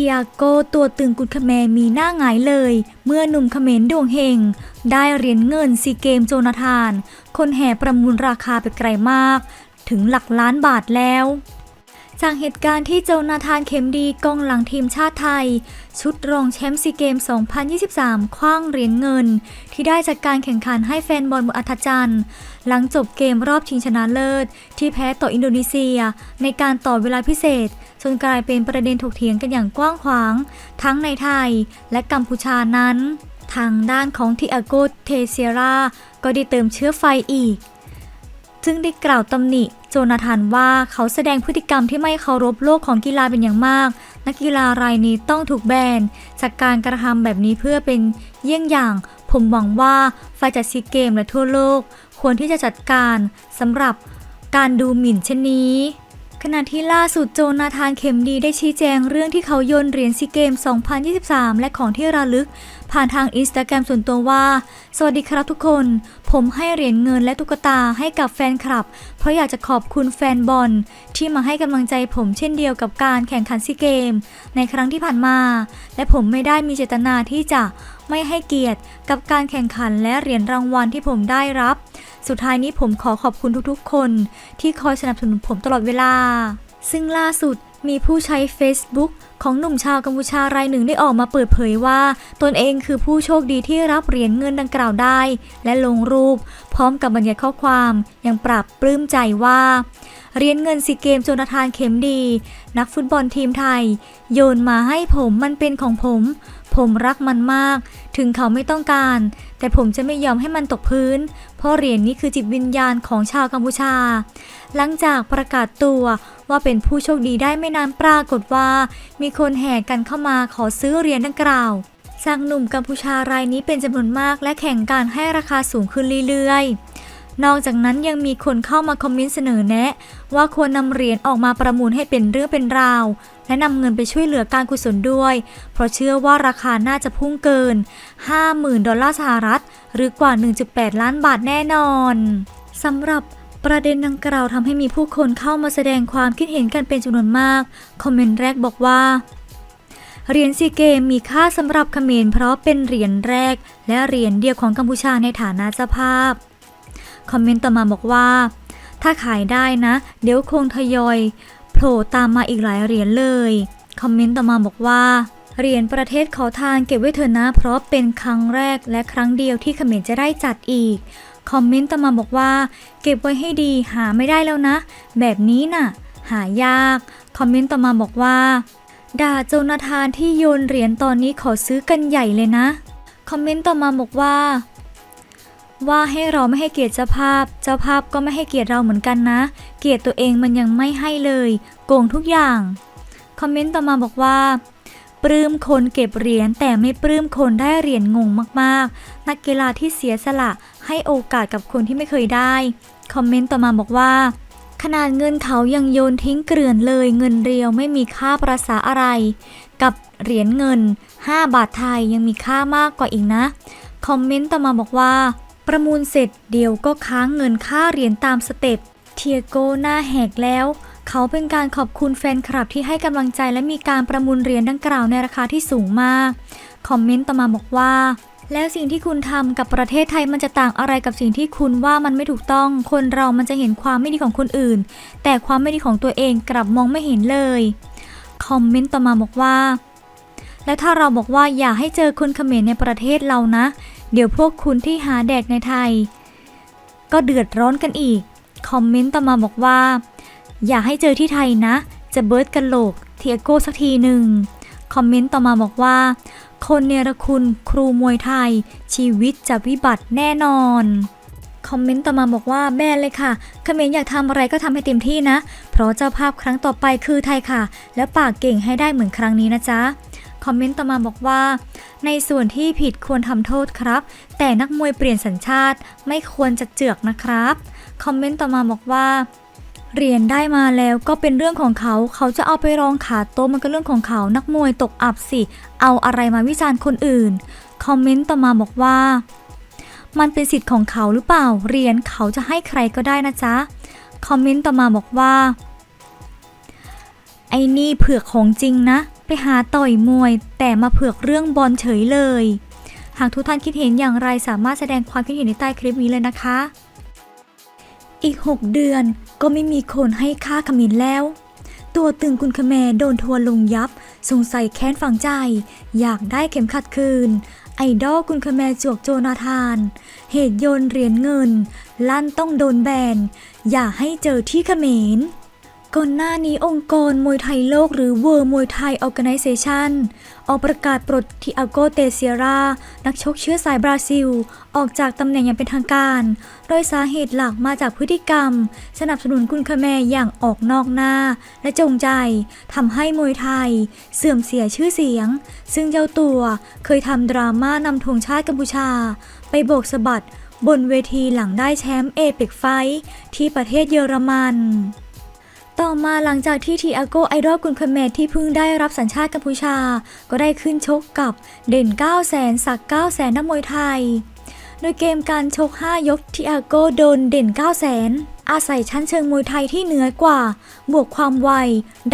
ทียโกตัวตึงกุดคแมมีหน้าหงายเลย เมื่อหนุ่มเขมรดวงเฮงได้เหรียญเงินซีเกมโจนาธาน คนแห่ประมูลราคาไปไกลมาก ถึงหลักล้านบาทแล้ว จากเหตุการณ์ที่โจนาธานเข็มดีกองหลังทีมชาติไทย ชุดรองแชมป์ซีเกม 2023 คว้างเหรียญเงิน ที่ได้จากการแข่งขันให้แฟนบอลมืออัธจันทร์ หลังจบเกมรอบชิงชนะเลิศ ที่แพ้ต่ออินโดนีเซีย ในการต่อเวลาพิเศษ จนกลายเป็นประเด็นถกเถียงกันอย่างกว้างขวาง ทั้งในไทยและกัมพูชานั้น ทางด้านของทิอาโกเทเซียราก็ได้เติมเชื้อไฟอีก ซึ่งได้กล่าวตำหนิ โจนาธานว่าเขาแสดงพฤติกรรมที่ไม่เคารพโลกของกีฬาเป็นอย่างมาก นักกีฬารายนี้ต้องถูกแบนจากการกระทำแบบนี้เพื่อเป็นเยี่ยงอย่าง ผมหวังว่าฝ่ายจัดซีเกมและทั่วโลก ควรที่จะจัดการสำหรับการดูหมิ่นเช่นนี้ ขณะที่ล่าสุดโจนาธานเข็มดีได้ชี้แจงเรื่องที่เขาโยนเหรียญซีเกม 2023 และของที่ระลึก ผ่านทางอินสตาแกรมส่วนตัวว่า สวัสดีครับทุกคน ผมให้เหรียญเงินและตุ๊กตาให้กับแฟนคลับ เพราะอยากจะขอบคุณแฟนบอล ที่มาให้กำลังใจผมเช่นเดียวกับการแข่งขันซีเกม ในครั้งที่ผ่านมา และผมไม่ได้มีเจตนาที่จะไม่ให้เกียรติกับการแข่งขันและเหรียญรางวัลที่ผมได้รับ สุดท้ายนี้ผมขอขอบคุณทุกๆ คน ที่คอยสนับสนุนผมตลอดเวลา ซึ่งล่าสุดมีผู้ใช้ Facebook ของหนุ่มชาวกัมพูชารายหนึ่งได้ออกมาเปิดเผยว่า ตนเองคือผู้โชคดีที่รับเหรียญเงินดังกล่าวได้ และลงรูป พร้อมกับบรรยายข้อความยังปรับปลื้มใจว่าเหรียญเงินซีเกมโจนาธานเข็มดี นักฟุตบอลทีมไทย โยนมาให้ผมมันเป็นของผม ผมรักมันมาก ถึงเขาไม่ต้องการ แต่ผมจะไม่ยอมให้มันตกพื้น เพราะเหรียญนี้คือจิตวิญญาณของชาวกัมพูชา หลังจากประกาศตัวว่าเป็นผู้โชคดีได้ไม่นานปรากฏว่า มีคนแห่กันเข้ามาขอซื้อเหรียญดังกล่าวจากหนุ่มกัมพูชารายนี้เป็นจำนวนมากและแข่งการให้ราคาสูงขึ้นเรื่อยๆ นอกจากนั้นยังมีคนเข้ามาคอมเมนต์เสนอแนะ ว่าควรนำเหรียญออกมาประมูลให้เป็นเรื่องเป็นราว และนำเงินไปช่วยเหลือการกุศลด้วย เพราะเชื่อว่าราคาน่าจะพุ่งเกิน 50,000 ดอลลาร์สหรัฐ หรือกว่า 1.8 ล้านบาทแน่นอนสำหรับประเด็นดังกล่าวทำให้มีผู้คนเข้ามาแสดงความคิดเห็นกันเป็นจำนวนมาก คอมเมนต์แรกบอกว่าเหรียญซีเกมมีค่าสำหรับเขมรเพราะเป็นเหรียญแรก และเหรียญเดียวของกัมพูชาในฐานะเจ้าภาพ คอมเมนต์ต่อมาบอกว่า ถ้าขายได้นะ เดี๋ยวคงทยอย ผล่ตามมาอีกหลายเหรียญเลย คอมเมนต์ต่อมาบอกว่าเหรียญประเทศขอทานเก็บไว้เถอะนะ เพราะเป็นครั้งแรกและครั้งเดียวที่เขมรจะได้จัดอีก คอมเมนต์ต่อมาบอกว่า เก็บไว้ให้ดีหาไม่ได้แล้วนะ แบบนี้น่ะ หายาก คอมเมนต์ต่อมาบอกว่า ด่าโจนาธานที่โยนเหรียญตอนนี้ขอซื้อกันใหญ่เลยนะ คอมเมนต์ต่อมาบอกว่า ว่าให้เราไม่ให้เกียรติเจ้าภาพ เจ้าภาพก็ไม่ให้เกียรติเราเหมือนกันนะ เกียรติตัวเองมันยังไม่ให้เลย โกงทุกอย่าง คอมเมนต์ต่อมาบอกว่า ปลื้มคนเก็บเหรียญแต่ไม่ปลื้มคนได้เหรียญงงมากๆ นักกีฬาที่เสียสละให้โอกาสกับคนที่ไม่เคยได้ คอมเมนต์ต่อมาบอกว่า ขนาดเงินเขายังโยนทิ้งเกลื่อนเลย เงินเรียวไม่มีค่าประสาอะไร กับเหรียญเงิน 5 บาทไทยยังมีค่ามากกว่าอีกนะ คอมเมนต์ต่อมาบอกว่า ประมูลเสร็จเดียวก็ค้างเงินค่าเหรียญตามสเต็ปเทียโกหน้าแหกแล้ว เขาเป็นการขอบคุณแฟนคลับที่ให้กำลังใจและมีการประมูลเหรียญดังกล่าวในราคาที่สูงมาก คอมเมนต์ต่อมาบอกว่า แล้วสิ่งที่คุณทำกับประเทศไทยมันจะต่างอะไรกับสิ่งที่คุณว่ามันไม่ถูกต้อง คนเรามันจะเห็นความไม่ดีของคนอื่น แต่ความไม่ดีของตัวเองกลับมองไม่เห็นเลย คอมเมนต์ต่อมาบอกว่า แล้วถ้าเราบอกว่าอย่าให้เจอคนเขมรในประเทศเรานะ เดี๋ยวพวกคุณที่หาแดกในไทย ก็เดือดร้อนกันอีก คอมเมนต์ต่อมาบอกว่า อย่าให้เจอที่ไทยนะ จะเบิร์ดกันโหลกเทียโก้สักทีหนึ่งคอมเมนต์ต่อมาบอกว่า คนเนรคุณครูมวยไทย ชีวิตจะวิบัติแน่นอนคอมเมนต์ต่อมาบอกว่าแบนเลยค่ะเขมรอยากทำอะไรก็ทำให้เต็มที่นะ เพราะเจ้าภาพครั้งต่อไปคือไทยค่ะ และปากเก่งให้ได้เหมือนครั้งนี้นะจ๊ะ คอมเมนต์ต่อมาบอกว่า ในส่วนที่ผิดควรทำโทษครับ แต่นักมวยเปลี่ยนสัญชาติไม่ควรจะเจือกนะครับ คอมเมนต์ต่อมาบอกว่าเหรียญได้มาแล้วก็เป็นเรื่องของเขา เขาจะเอาไปรองขาโต๊ะมันก็เรื่องของเขา นักมวยตกอับสิ เอาอะไรมาวิจารณ์คนอื่น คอมเมนต์ต่อมาบอกว่า มันเป็นสิทธิ์ของเขาหรือเปล่า เหรียญเขาจะให้ใครก็ได้นะจ๊ะ คอมเมนต์ต่อมาบอกว่า ไอ้นี่เผือกของจริงนะ ไปหาต่อยมวย แต่มาเผือกเรื่องบอลเฉยเลย หากทุกท่านคิดเห็นอย่างไรสามารถแสดงความคิดเห็นในใต้คลิปนี้เลยนะคะ อีก 6 เดือนก็ไม่มีคนให้ค่าขมิ้นแล้ว ตัวตึงคุณคแมโดนทัวร์ลงยับ สงสัยแค้นฝังใจ อยากได้เข็มขัดคืน ไอดอลคุณคแมจวกโจนาธาน เหตุโยนเหรียญเงิน ลั่นต้องโดนแบน อย่าให้เจอที่เขมร ก่อนหน้านี้องค์กรมวยไทยโลกหรือ World มวยไทย Organization ออกประกาศปลดทิอาโกเตเซียรา นักชกเชื้อสายบราซิล ออกจากตำแหน่งอย่างเป็นทางการ โดยสาเหตุหลักมาจากพฤติกรรม สนับสนุนคุณคแมอย่างออกนอกหน้า และจงใจทำให้มวยไทย เสื่อมเสียชื่อเสียง ซึ่งเจ้าตัวเคยทำดราม่านำธงชาติกัมพูชา ไปโบกสะบัดบนเวทีหลังได้แชมป์เอเปกไฟท์ที่ประเทศเยอรมัน ต่อมาหลังจากที่ทีอาโกไอดอลกุนคเมทที่เพิ่งได้รับสัญชาติกัมพูชา ก็ได้ขึ้นชกกับเด่น 9 0 0แสนสัก 9 0 0แสนนักมวยไทย โดยเกมการชก 5 ยกทีอาโกโดนเด่น 9 0 0แสนอาศัยชั้นเชิงมวยไทยที่เหนือกว่า บวกความไว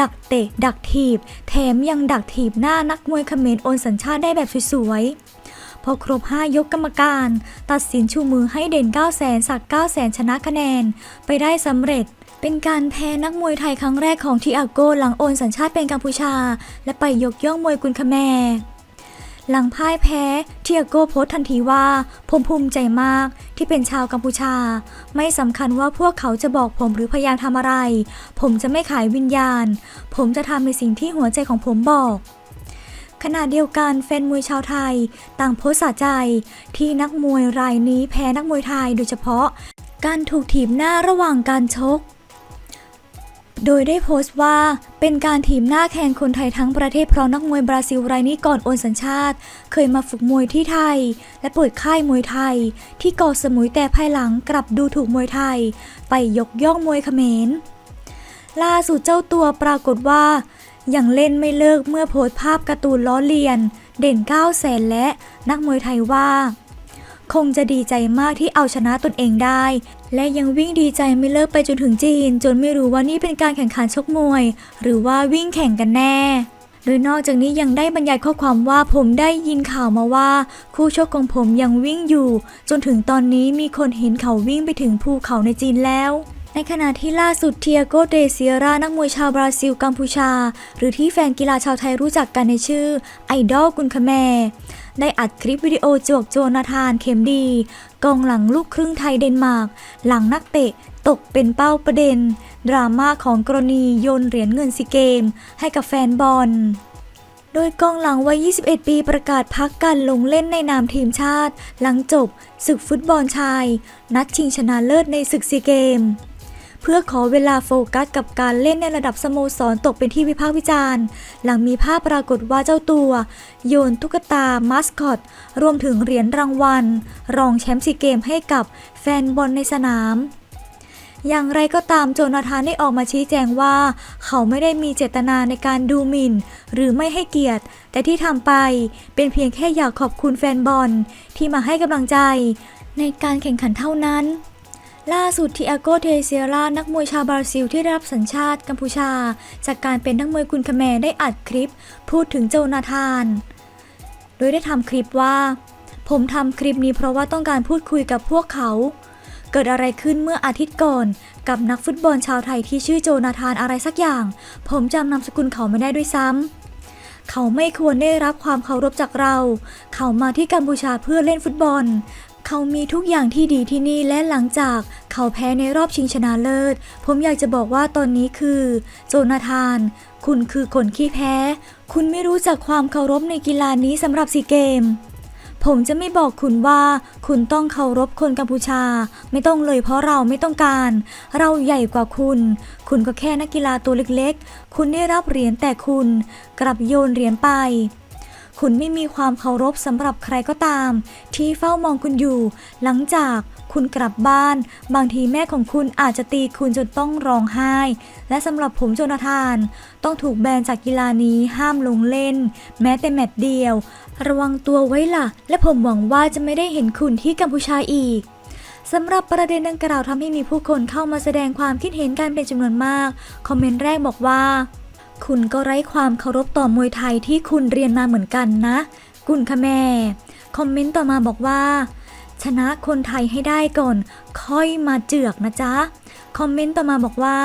ดักเตะ ดักถีบ แถมยังดักถีบหน้านักมวยเขมรโอนสัญชาติได้แบบสวยๆ พอครบ 5 ยกกรรมการ ตัดสินชูมือให้เด่น 9 0 0แสนสัก 9 0 0แสนชนะคะแนน ไปได้สำเร็จ เป็นการแพ้นักมวยไทยครั้งแรกของทีอาโก้หลังโอนสัญชาติเป็นกัมพูชา และไปยกย่องมวยกุนคแมหลังพ่ายแพ้ทีอาโก้โพสต์ทันทีว่า ผมภูมิใจมากที่เป็นชาวกัมพูชา ไม่สำคัญว่าพวกเขาจะบอกผมหรือพยายามทำอะไร ผมจะไม่ขายวิญญาณ ผมจะทำในสิ่งที่หัวใจของผมบอกขณะเดียวกันแฟนมวยชาวไทย ต่างโพสต์สะใจ ที่นักมวยรายนี้แพ้นักมวยไทยโดยเฉพาะ การถูกถีบหน้าระหว่างการชก โดยได้โพสต์ว่าเป็นการถีบหน้าแข่งคนไทยทั้งประเทศเพราะนักมวยบราซิลรายนี้ก่อนโอนสัญชาติ เคยมาฝึกมวยที่ไทย และเปิดค่ายมวยไทย ที่เกาะสมุยแต่ภายหลังกลับดูถูกมวยไทย ไปยกย่องมวยเขมรล่าสุดเจ้าตัวปรากฏว่ายังเล่นไม่เลิกเมื่อโพสต์ภาพการ์ตูนล้อเลียน เด่น9 0 0แสนและนักมวยไทยว่า คงจะดีใจมากที่เอาชนะตนเองได้ และยังวิ่งดีใจไม่เลิกไปจนถึงจีน จนไม่รู้ว่านี่เป็นการแข่งขันชกมวย หรือว่าวิ่งแข่งกันแน่โดยนอกจากนี้ยังได้บรรยายข้อความว่าผมได้ยินข่าวมาว่า คู่ชกของผมยังวิ่งอยู่ จนถึงตอนนี้มีคนเห็นเขาวิ่งไปถึงภูเขาในจีนแล้วในขณะที่ล่าสุดเทียโกเดเซียรานักมวยชาวบราซิลกัมพูชา หรือที่แฟนกีฬาชาวไทยรู้จักกันในชื่อไอดอลกุนคแม ได้อัดคลิปวิดีโอจวกโจนาธานเข็มดีกองหลังลูกครึ่งไทยเดนมาร์ก หลังนักเตะตกเป็นเป้าประเด็น ดราม่าของกรณีโยนเหรียญเงินซีเกม ให้กับแฟนบอลโดยกองหลังวัย 21 ปีประกาศพักการลงเล่นในนามทีมชาติ หลังจบศึกฟุตบอลชาย นัดชิงชนะเลิศในศึกซีเกม พื่อขอเวลาโฟกัสกับการเล่นในระดับสโมสรตกเป็นที่วิพากษ์วิจารณ์ หลังมีภาพปรากฏว่าเจ้าตัว โยนตุ๊กตามาสคอต รวมถึงเหรียญรางวัล รองแชมป์ซีเกมให้กับแฟนบอลในสนาม อย่างไรก็ตามโจนาธานได้ออกมาชี้แจงว่า เขาไม่ได้มีเจตนาในการดูหมิ่น หรือไม่ให้เกียรติ แต่ที่ทำไปเป็นเพียงแค่อยากขอบคุณแฟนบอลที่มาให้กำลังใจ ในการแข่งขันเท่านั้น ล่าสุดทิอาโกเทเซียรานักมวยชาวบราซิลที่ได้รับสัญชาติกัมพูชา จากการเป็นนักมวยกุนคแมได้อัดคลิป พูดถึงโจนาธาน โดยได้ทำคลิปว่า ผมทำคลิปนี้เพราะว่าต้องการพูดคุยกับพวกเขา เกิดอะไรขึ้นเมื่ออาทิตย์ก่อน กับนักฟุตบอลชาวไทยที่ชื่อโจนาธานอะไรสักอย่าง ผมจำนามสกุลเขาไม่ได้ด้วยซ้ำเขาไม่ควรได้รับความเคารพจากเรา เขามาที่กัมพูชาเพื่อเล่นฟุตบอล เขามีทุกอย่างที่ดีที่นี่และหลังจากเขาแพ้ในรอบชิงชนะเลิศ ผมอยากจะบอกว่าตอนนี้คือ โจนาธาน คุณคือคนขี้แพ้ คุณไม่รู้จักความเคารพในกีฬานี้สำหรับซีเกม ผมจะไม่บอกคุณว่า คุณต้องเคารพคนกัมพูชา ไม่ต้องเลยเพราะเราไม่ต้องการ เราใหญ่กว่าคุณ คุณก็แค่นักกีฬาตัวเล็กๆ คุณได้รับเหรียญแต่คุณ กลับโยนเหรียญไป คุณไม่มีความเคารพสำหรับใครก็ตาม ที่เฝ้ามองคุณอยู่ หลังจากคุณกลับบ้าน บางทีแม่ของคุณอาจจะตีคุณจนต้องร้องไห้ และสำหรับผมโจนาธาน ต้องถูกแบนจากกีฬานี้ห้ามลงเล่น แม้แต่แมตช์เดียว ระวังตัวไว้ล่ะ และผมหวังว่าจะไม่ได้เห็นคุณที่กัมพูชาอีกสำหรับประเด็นดังกล่าวทำให้มีผู้คนเข้ามาแสดงความคิดเห็นกันเป็นจำนวนมาก คอมเมนต์แรกบอกว่า คุณก็ไร้ความเคารพต่อมวยไทยที่คุณเรียนมาเหมือนกันนะ กุนคะแม่คอมเมนต์ต่อมาบอกว่า ชนะคนไทยให้ได้ก่อน ค่อยมาเจือกนะจ๊ะ คอมเมนต์ต่อมาบอกว่า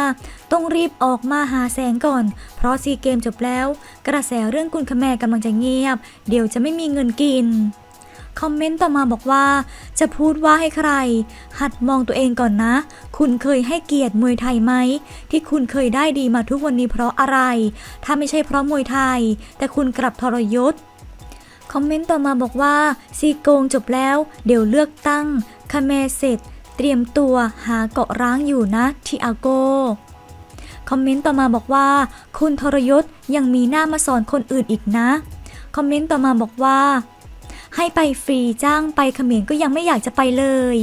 ต้องรีบออกมาหาแสงก่อน เพราะซีเกมจบแล้ว กระแสเรื่องกุนคะแม่กำลังจะเงียบ เดี๋ยวจะไม่มีเงินกิน คอมเมนต์ต่อมาบอกว่า จะพูดว่าให้ใคร หัดมองตัวเองก่อนนะ คุณเคยให้เกียรติมวยไทยไหม ที่คุณเคยได้ดีมาทุกวันนี้เพราะอะไร ถ้าไม่ใช่เพราะมวยไทย แต่คุณกลับทรยศคอมเมนต์ต่อมาบอกว่า ซีโกงจบแล้ว เดี๋ยวเลือกตั้งคาเมเสร็จ เตรียมตัวหาเกาะร้างอยู่นะทิอาโกคอมเมนต์ต่อมาบอกว่า คุณทรยศยังมีหน้ามาสอนคนอื่นอีกนะ คอมเมนต์ต่อมาบอกว่า ให้ไปฟรีจ้างไปเขมรก็ยังไม่อยากจะไปเลย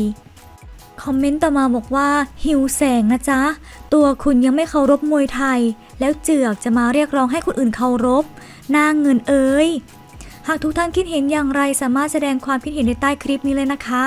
คอมเมนต์ต่อมาบอกว่าหิวแสงนะจ๊ะ ตัวคุณยังไม่เคารพมวยไทย แล้วเจือกจะมาเรียกร้องให้คนอื่นเคารพหน้าเงินเอ้ยหากทุกท่านคิดเห็นอย่างไรสามารถแสดงความคิดเห็นในใต้คลิปนี้เลยนะคะ